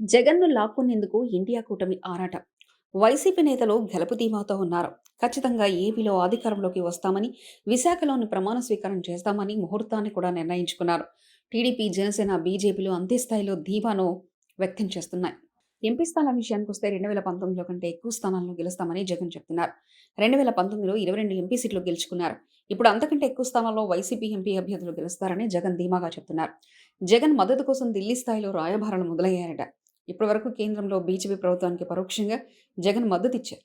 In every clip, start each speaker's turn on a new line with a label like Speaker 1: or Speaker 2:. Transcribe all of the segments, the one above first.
Speaker 1: జగన్ను లాక్కునేందుకు ఇండియా కూటమి ఆరాట. వైసీపీ నేతలు గెలుపు ధీమాతో ఉన్నారు. ఖచ్చితంగా ఏపీలో అధికారంలోకి వస్తామని విశాఖలోని ప్రమాణ స్వీకారం చేస్తామని ముహూర్తాన్ని కూడా నిర్ణయించుకున్నారు. టీడీపీ జనసేన బీజేపీలు అంతే స్థాయిలో ధీమాను వ్యక్తం చేస్తున్నాయి. ఎంపీ స్థానాల విషయానికి వస్తే రెండు వేల పంతొమ్మిదిలో కంటే ఎక్కువ స్థానాలను గెలుస్తామని జగన్ చెప్తున్నారు. రెండు వేల పంతొమ్మిదిలో ఇరవై రెండు ఎంపీ సీట్లు గెలుచుకున్నారు. ఇప్పుడు అంతకంటే ఎక్కువ స్థానాల్లో వైసీపీ ఎంపీ అభ్యర్థులు గెలుస్తారని జగన్ ధీమాగా చెప్తున్నారు. జగన్ మద్దతు కోసం ఢిల్లీ స్థాయిలో రాయబారాలు మొదలయ్యాయట. ఇప్పటివరకు కేంద్రంలో బీజేపీ ప్రభుత్వానికి పరోక్షంగా జగన్ మద్దతు ఇచ్చారు.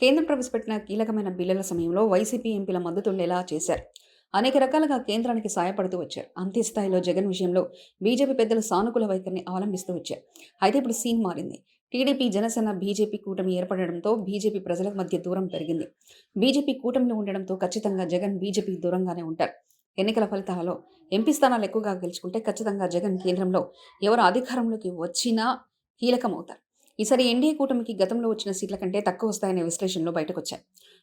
Speaker 1: కేంద్రం ప్రవేశపెట్టిన కీలకమైన బిల్లుల సమయంలో వైసీపీ ఎంపీల మద్దతు ఉండేలా చేశారు. అనేక రకాలుగా కేంద్రానికి సాయపడుతూ వచ్చారు. అంతే స్థాయిలో జగన్ విషయంలో బీజేపీ పెద్దలు సానుకూల వైఖరిని అవలంబిస్తూ వచ్చారు. అయితే ఇప్పుడు సీన్ మారింది. టీడీపీ జనసేన బీజేపీ కూటమి ఏర్పడడంతో బీజేపీ ప్రజల మధ్య దూరం పెరిగింది. బీజేపీ కూటమిలో ఉండడంతో ఖచ్చితంగా జగన్ బీజేపీ దూరంగానే ఉంటారు. ఎన్నికల ఫలితాలలో ఎంపీ స్థానాలు ఎక్కువగా గెలుచుకుంటే ఖచ్చితంగా జగన్ కేంద్రంలో ఎవరు అధికారంలోకి వచ్చినా కీలకమవుతారు. ఈసారి ఎన్డీఏ కూటమికి గతంలో వచ్చిన సీట్ల కంటే తక్కువ వస్తాయనే విశ్లేషణలో బయటకు వచ్చాయి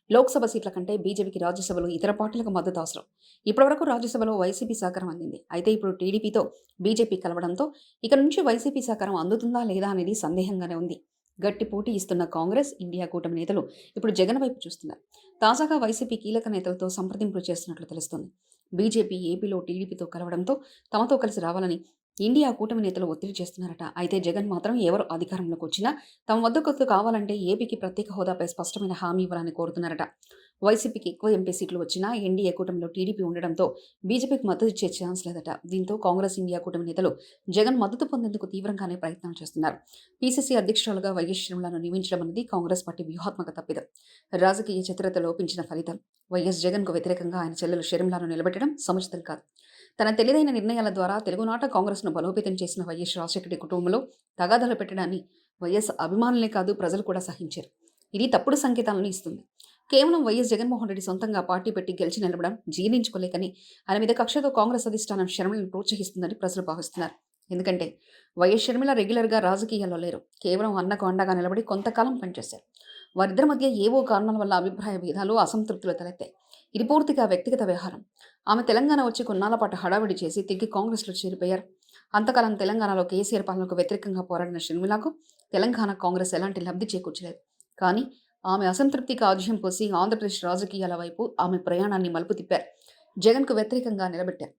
Speaker 1: లోక్సభ సీట్ల కంటే బీజేపీకి రాజ్యసభలో ఇతర పార్టీలకు మద్దతు అవసరం. ఇప్పటివరకు రాజ్యసభలో వైసీపీ సహకారం అందింది. అయితే ఇప్పుడు టీడీపీతో బీజేపీ కలవడంతో ఇక నుంచి వైసీపీ సహకారం అందుతుందా లేదా అనేది సందేహంగానే ఉంది. గట్టి పోటీ ఇస్తున్న కాంగ్రెస్ ఇండియా కూటమి నేతలు ఇప్పుడు జగన్ వైపు చూస్తున్నారు. తాజాగా వైసీపీ కీలక నేతలతో సంప్రదింపులు చేస్తున్నట్లు తెలుస్తోంది. బీజేపీ ఏపీలో టీడీపీతో కలవడంతో తమతో కలిసి రావాలని ఇండియా కూటమి నేతలు ఒత్తిడి చేస్తున్నారట. అయితే జగన్ మాత్రం ఎవరు అధికారంలోకి వచ్చినా తమ వద్దకు కావాలంటే ఏపీకి ప్రత్యేక హోదాపై స్పష్టమైన హామీ ఇవ్వాలని కోరుతున్నారట. వైసీపీకి ఎక్కువ ఎంపీ సీట్లు వచ్చినా ఎన్డీఏ కూటమిలో టీడీపీ ఉండడంతో బీజేపీకి మద్దతు ఇచ్చే ఛాన్స్ లేదట. దీంతో కాంగ్రెస్ ఇండియా కూటమి నేతలు జగన్ మద్దతు పొందేందుకు తీవ్రంగానే ప్రయత్నాలు చేస్తున్నారు. పీసీసీ అధ్యక్షురాలుగా వైఎస్ శ్రీమలను నియమించడం అనేది కాంగ్రెస్ పార్టీ వ్యూహాత్మక తప్పిదం. రాజకీయ చతురత లోపించిన ఫలితం. వైఎస్ జగన్కు వ్యతిరేకంగా ఆయన చెల్లెలు షర్మిలను నిలబెట్టడం సముచితం కాదు. తన తెలివైన నిర్ణయాల ద్వారా తెలుగునాట కాంగ్రెస్ను బలోపేతం చేసిన వైఎస్ రాజశేఖర కుటుంబంలో తగాదాలు పెట్టడాన్ని వైఎస్ అభిమానులే కాదు ప్రజలు కూడా సహించారు. ఇది తప్పుడు సంకేతాలను ఇస్తుంది. కేవలం వైఎస్ జగన్మోహన్ రెడ్డి సొంతంగా పార్టీ పెట్టి గెలిచి నిలబడం జీర్ణించుకోలేకని ఆయన మీద కక్షతో కాంగ్రెస్ అధిష్టానం షర్మిలను ప్రోత్సహిస్తుందని ప్రజలు భావిస్తున్నారు. ఎందుకంటే వైఎస్ షర్మిల రెగ్యులర్గా రాజకీయాల్లో లేరు. కేవలం అన్నకు అండగా నిలబడి కొంతకాలం పనిచేశారు. వారిద్దరి మధ్య ఏవో కారణాల వల్ల అభిప్రాయ భేదాలు అసంతృప్తులు తలెత్తాయి. ఇది పూర్తిగా వ్యక్తిగత వ్యవహారం. ఆమె తెలంగాణ వచ్చి కొన్నాళ్ళ పాటు హడావిడి చేసి తిరిగి కాంగ్రెస్లో చేరిపోయారు. అంతకాలం తెలంగాణలో కేసీఆర్ పాలనకు వ్యతిరేకంగా పోరాడిన షర్మిలకు తెలంగాణ కాంగ్రెస్ ఎలాంటి లబ్ధి చేకూర్చలేదు. కానీ ఆమె అసంతృప్తికి ఆజ్యం పోసి ఆంధ్రప్రదేశ్ రాజకీయాల వైపు ఆమె ప్రయాణాన్ని మలుపు తిప్పారు. జగన్కు వ్యతిరేకంగా నిలబెట్టారు.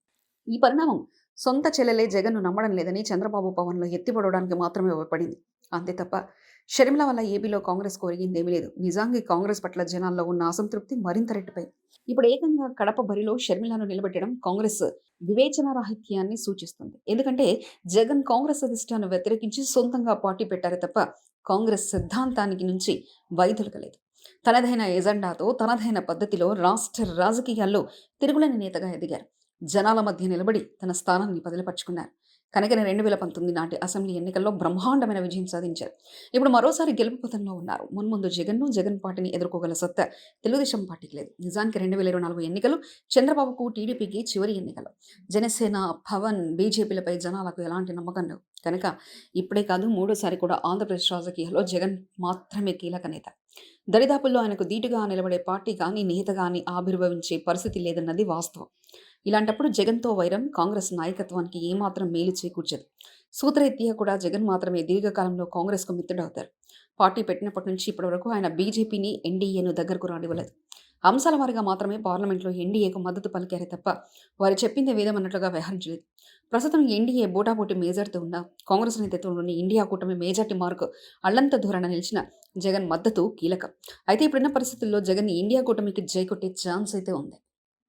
Speaker 1: ఈ పరిణామం సొంత చెల్లెలే జగన్ను నమ్మడం లేదని చంద్రబాబు పవన్లో ఎత్తిపడడానికి మాత్రమే ఉపయోగపడింది అంతే తప్ప షర్మిల వల్ల ఏపీలో కాంగ్రెస్ కోరిగిందేమీ లేదు. నిజాంగి కాంగ్రెస్ పట్ల జనాల్లో ఉన్న అసంతృప్తి మరింత రెట్టిపై ఇప్పుడు ఏకంగా కడప బరిలో షర్మిలను నిలబెట్టడం కాంగ్రెస్ వివేచన రాహిత్యాన్ని సూచిస్తుంది. ఎందుకంటే జగన్ కాంగ్రెస్ అధిష్టాన్ని వ్యతిరేకించి సొంతంగా పార్టీ పెట్టారే తప్ప కాంగ్రెస్ సిద్ధాంతానికి నుంచి వైదొలగలేదు. తనదైన ఎజెండాతో తనదైన పద్ధతిలో రాష్ట్ర రాజకీయాల్లో తిరుగులేని నేతగా ఎదిగారు. జనాల మధ్య నిలబడి తన స్థానాన్ని బదిలిపరుచుకున్నారు కనకన రెండు వేల పంతొమ్మిది నాటి అసెంబ్లీ ఎన్నికల్లో బ్రహ్మాండమైన విజయం సాధించారు. ఇప్పుడు మరోసారి గెలుపు పథంలో ఉన్నారు. మున్ముందు జగన్ను జగన్ పార్టీని ఎదుర్కోగల సత్తా తెలుగుదేశం పార్టీకి లేదు. నిజానికి రెండు వేల ఇరవై నాలుగు ఎన్నికలు చంద్రబాబుకు టీడీపీకి చివరి ఎన్నికలు. జనసేన పవన్ బీజేపీలపై జనాలకు ఎలాంటి నమ్మకం లేవు. కనుక ఇప్పుడే కాదు మూడోసారి కూడా ఆంధ్రప్రదేశ్ రాజకీయాల్లో జగన్ మాత్రమే కీలక నేత. దరిదాపుల్లో ఆయనకు ధీటుగా నిలబడే పార్టీ కానీ నేత కానీ ఆవిర్భవించే పరిస్థితి లేదన్నది వాస్తవం. ఇలాంటప్పుడు జగన్తో వైరం కాంగ్రెస్ నాయకత్వానికి ఏమాత్రం మేలు చేకూర్చదు. సూత్రరీత్యా కూడా జగన్ మాత్రమే దీర్ఘకాలంలో కాంగ్రెస్కు మిత్రుడవుతారు. పార్టీ పెట్టినప్పటి నుంచి ఇప్పటి వరకు ఆయన బీజేపీని ఎన్డీఏను దగ్గరకు రానివ్వలేదు. అంశాల వారిగా మాత్రమే పార్లమెంట్లో ఎన్డీఏకు మద్దతు పలికారే తప్ప వారు చెప్పింది వేదమన్నట్లుగా వ్యవహరించలేదు. ప్రస్తుతం ఎన్డీఏ బోటాబోటి మేజర్తో ఉన్న కాంగ్రెస్ నేతృత్వంలోని ఇండియా కూటమి మేజార్టీ మార్కు అల్లంత ధోరణ నిలిచిన జగన్ మద్దతు కీలకం. అయితే ఇప్పుడున్న పరిస్థితుల్లో జగన్ ఇండియా కూటమికి జై కొట్టే ఛాన్స్ అయితే ఉంది.